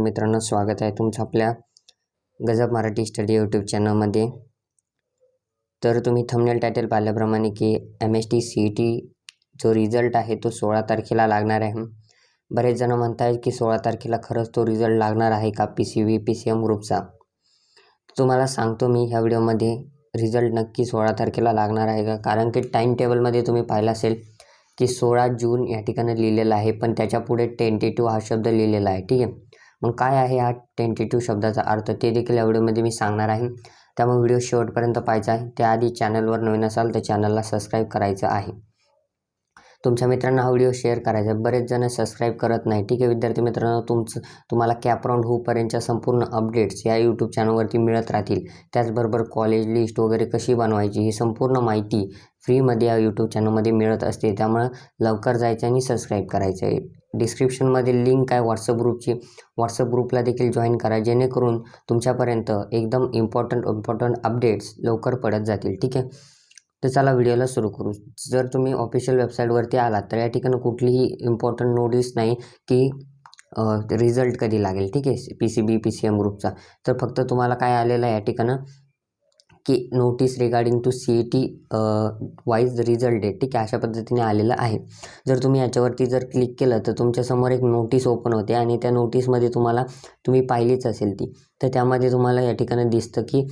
मित्रांनो स्वागत आहे तुमचं आपल्या गजब मराठी स्टडी यूट्यूब चॅनलमध्ये तर तुम्ही थंबनेल टायटल पाहिल्याप्रमाणे की M S T C E T जो रिझल्ट आहे तो सोळा तारखेला लागणार आहे. बरेच जण म्हणत आहेत की सोळा तारखेला खरंच तो रिझल्ट लागणार आहे का P C V P C M ग्रुपचा तुम्हाला सांगतो मी ह्या व्हिडिओमध्ये रिझल्ट नक्की सोळा तारखेला लागणार आहे का? कारण की टाईम टेबलमध्ये तुम्ही पाहिलं असेल की सोळा जून या ठिकाणी लिहिलेलं आहे पण त्याच्यापुढे टेंटेटिव्ह हा शब्द लिहिलेला आहे. ठीक आहे? मग काय आहे हा टेंटेटिव्ह शब्दाचा अर्थ? ते देखील या व्हिडिओमध्ये मी सांगणार आहे. त्यामुळे व्हिडिओ शेवटपर्यंत पाहायचा आहे. त्याआधी चॅनलवर नवीन असाल तर चॅनलला सबस्क्राईब करायचं आहे. तुमच्या मित्रांना हा व्हिडिओ शेअर करायचा आहे. बरेच जण सबस्क्राईब करत नाही. ठीक आहे विद्यार्थी मित्रांनो तुमचं तुम्हाला कॅपराऊंड होऊपर्यंतच्या संपूर्ण अपडेट्स या यूट्यूब चॅनलवरती मिळत राहतील. त्याचबरोबर कॉलेज लिस्ट वगैरे कशी बनवायची ही संपूर्ण माहिती फ्रीमध्ये या यूट्यूब चॅनलमध्ये मिळत असते. त्यामुळं लवकर जायचं आणि सबस्क्राईब करायचं आहे. डिस्क्रिप्शनमध्ये लिंक आहे व्हॉट्सअप ग्रुपची व्हॉट्सअप ग्रुपला देखील जॉईन करा. जेणेकरून तुमच्यापर्यंत एकदम इम्पॉर्टंट इम्पॉर्टंट अपडेट्स लवकर पडत जातील. ठीक आहे? तर चला व्हिडिओला सुरू करू. जर तुम्ही ऑफिशियल वेबसाईटवरती आलात तर या ठिकाणी कुठलीही इम्पॉर्टंट नोटीस नाही की रिझल्ट कधी लागेल. ठीक आहे? P C B P C M ग्रुपचा तर फक्त तुम्हाला काय आलेलं आहे या ठिकाणं? की notice regarding to C E T wise result date ठीक आहे? अशा पद्धतीने आलेलं आहे. जर तुम्ही याच्यावरती जर क्लिक केलं तर तुमच्यासमोर एक नोटीस ओपन होते आणि त्या नोटीसमध्ये तुम्हाला तुम्ही पाहिलीच असेल ती. तर त्यामध्ये तुम्हाला या ठिकाणी दिसतं की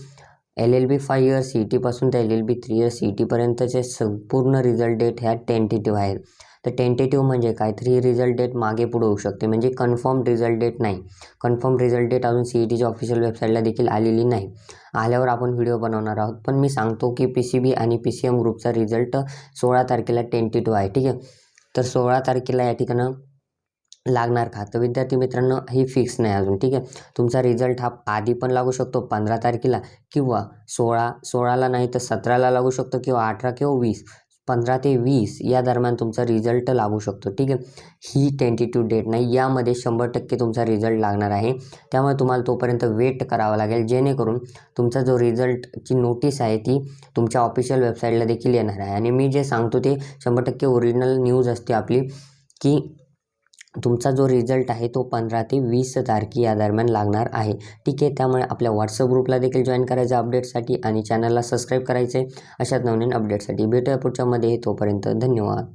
L L B five year C E टीपासून ते L L B three year C E टीपर्यंतचे संपूर्ण रिझल्ट डेट ह्या टेंटेटिव्ह आहेत. तर टेंटेटिव्ह म्हणजे काय? तर ही रिझल्ट डेट मागे पुढे होऊ शकते. म्हणजे कन्फर्म रिझल्ट डेट नाही. कन्फर्म रिझल्ट डेट अजून सी ई टीच्या ऑफिशियल वेबसाईटला देखील आलेली नाही. आल्यावर आपण व्हिडिओ बनवणार आहोत. पण मी सांगतो की पी सी बी आणि पी सी एम ग्रुपचा रिझल्ट सोळा तारखेला टेंटेटिव्ह आहे. ठीक आहे? तर सोळा तारखेला या ठिकाणं लागणार का? तर विद्यार्थी मित्रांनो ही फिक्स नाही अजून. ठीक आहे? तुमचा रिझल्ट हा आधी पण लागू शकतो पंधरा तारखेला किंवा सोळा सोळाला नाही तर सतराला लागू शकतो किंवा अठरा किंवा वीस. पंधरा ते वीस या दरम्यान तुमचा रिझल्ट लागू शकतो. ठीक आहे? ही टेंटेटिव्ह डेट नाही. यामध्ये शंभर टक्के तुमचा रिझल्ट लागणार आहे. त्यामुळे तुम्हाला तोपर्यंत वेट करावा लागेल. जेणेकरून तुमचा जो रिझल्टची नोटीस आहे ती तुमच्या ऑफिशियल वेबसाईटला देखील येणार आहे. आणि मी जे सांगतो ते शंभर टक्के ओरिजिनल न्यूज असते आपली की तुमचा जो रिझल्ट आहे तो पंधरा ते वीस तारखे या दरम्यान लागणार आहे. ठीक आहे त्यामुळे आपल्या व्हॉट्सअप ग्रुपला देखील जॉईन करायचं अपडेटसाठी आणि चॅनलला सबस्क्राईब करायचे आहे अशाच नवीन अपडेटसाठी भेटूया पुढच्यामध्ये तोपर्यंत धन्यवाद.